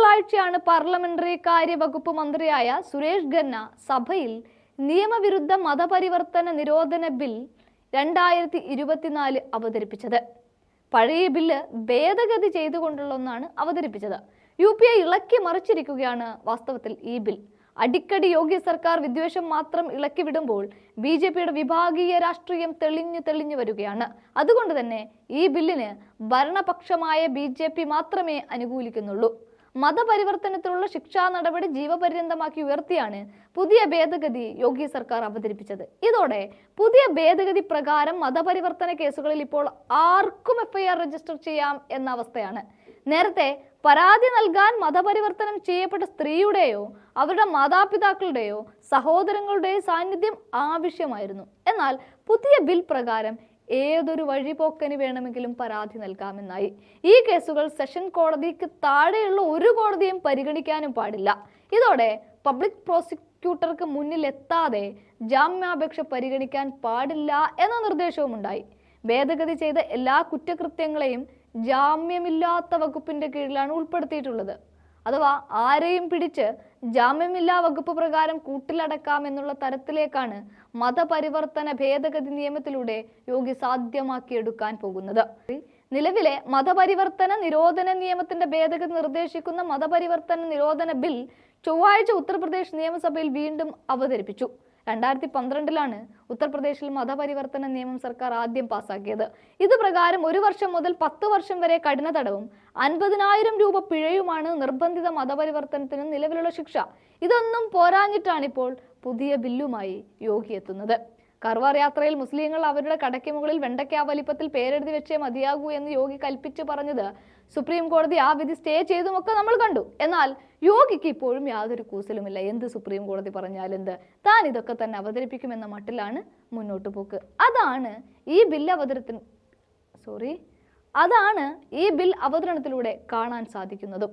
തിങ്കളാഴ്ചയാണ് പാർലമെന്ററി കാര്യ വകുപ്പ് മന്ത്രിയായ സുരേഷ് ഖന്ന സഭയിൽ നിയമവിരുദ്ധ മതപരിവർത്തന നിരോധന ബിൽ രണ്ടായിരത്തി ഇരുപത്തിനാല് അവതരിപ്പിച്ചത്. പഴയ ബില്ല് ഭേദഗതി ചെയ്തുകൊണ്ടുള്ള ഒന്നാണ് അവതരിപ്പിച്ചത്. യു പി ഐ ഇളക്കി മറിച്ചിരിക്കുകയാണ് വാസ്തവത്തിൽ ഈ ബിൽ. അടിക്കടി യോഗ്യ സർക്കാർ വിദ്വേഷം മാത്രം ഇളക്കി വിടുമ്പോൾ ബി ജെ പിയുടെ വിഭാഗീയ രാഷ്ട്രീയം തെളിഞ്ഞു തെളിഞ്ഞു വരികയാണ്. അതുകൊണ്ട് തന്നെ ഈ ബില്ലിന് ഭരണപക്ഷമായ ബി മാത്രമേ അനുകൂലിക്കുന്നുള്ളൂ. മതപരിവർത്തനത്തിലുള്ള ശിക്ഷാ നടപടി ജീവപര്യന്തമാക്കി ഉയർത്തിയാണ് പുതിയ ഭേദഗതി യോഗി സർക്കാർ അവതരിപ്പിച്ചത്. ഇതോടെ പുതിയ ഭേദഗതി പ്രകാരം മതപരിവർത്തന കേസുകളിൽ ഇപ്പോൾ ആർക്കും എഫ്ഐആർ രജിസ്റ്റർ ചെയ്യാം എന്ന അവസ്ഥയാണ്. നേരത്തെ പരാതി നൽകാൻ മതപരിവർത്തനം ചെയ്യപ്പെട്ട സ്ത്രീയുടെയോ അവരുടെ മാതാപിതാക്കളുടെയോ സഹോദരങ്ങളുടെയോ സാന്നിധ്യം ആവശ്യമായിരുന്നു. എന്നാൽ പുതിയ ബിൽ പ്രകാരം ഏതൊരു വഴിപോക്കന് വേണമെങ്കിലും പരാതി നൽകാമെന്നായി. ഈ കേസുകൾ സെഷൻ കോടതിക്ക് താഴെയുള്ള ഒരു കോടതിയും പരിഗണിക്കാനും പാടില്ല. ഇതോടെ പബ്ലിക് പ്രോസിക്യൂട്ടർക്ക് മുന്നിൽ എത്താതെ ജാമ്യാപേക്ഷ പരിഗണിക്കാൻ പാടില്ല എന്ന നിർദ്ദേശവും ഉണ്ടായി. ഭേദഗതി ചെയ്ത എല്ലാ കുറ്റകൃത്യങ്ങളെയും ജാമ്യമില്ലാത്ത വകുപ്പിന്റെ കീഴിലാണ് ഉൾപ്പെടുത്തിയിട്ടുള്ളത്. അഥവാ ആരെയും പിടിച്ച് ജാമ്യമില്ലാ വകുപ്പ് പ്രകാരം കൂട്ടിലടക്കാം എന്നുള്ള തരത്തിലേക്കാണ് മതപരിവർത്തന ഭേദഗതി നിയമത്തിലൂടെ യോഗി സാധ്യമാക്കിയെടുക്കാൻ പോകുന്നത്. നിലവിലെ മതപരിവർത്തന നിരോധന നിയമത്തിന്റെ ഭേദഗതി നിർദ്ദേശിക്കുന്ന മതപരിവർത്തന നിരോധന ബിൽ ചൊവ്വാഴ്ച ഉത്തർപ്രദേശ് നിയമസഭയിൽ വീണ്ടും അവതരിപ്പിച്ചു. രണ്ടായിരത്തി പന്ത്രണ്ടിലാണ് ഉത്തർപ്രദേശിൽ മതപരിവർത്തന നിയമം സർക്കാർ ആദ്യം പാസാക്കിയത്. ഇത് പ്രകാരം ഒരു വർഷം മുതൽ പത്ത് വർഷം വരെ കഠിന തടവും അൻപതിനായിരം രൂപ പിഴയുമാണ് നിർബന്ധിത മതപരിവർത്തനത്തിന് നിലവിലുള്ള ശിക്ഷ. ഇതൊന്നും പോരാഞ്ഞിട്ടാണിപ്പോൾ പുതിയ ബില്ലുമായി യോഗി എത്തുന്നത്. കർവാർ യാത്രയിൽ മുസ്ലിങ്ങൾ അവരുടെ കടയ്ക്ക് മുകളിൽ വെണ്ടയ്ക്ക വലിപ്പത്തിൽ പേരെഴുതി വെച്ചേ മതിയാകൂ എന്ന് യോഗി കൽപ്പിച്ചു പറഞ്ഞത് സുപ്രീം കോടതി. ആ വിധി സ്റ്റേ ചെയ്തുമൊക്കെ നമ്മൾ കണ്ടു. എന്നാൽ യോഗിക്ക് ഇപ്പോഴും യാതൊരു കൂസലുമില്ല. എന്ത് സുപ്രീം കോടതി പറഞ്ഞാൽ എന്ത്? താൻ ഇതൊക്കെ തന്നെ അവതരിപ്പിക്കുമെന്ന മട്ടിലാണ് മുന്നോട്ട് പോക്ക്. അതാണ് ഈ ബില്ല് അവതരത്തിന് സോറി അതാണ് ഈ ബിൽ അവതരണത്തിലൂടെ കാണാൻ സാധിക്കുന്നതും.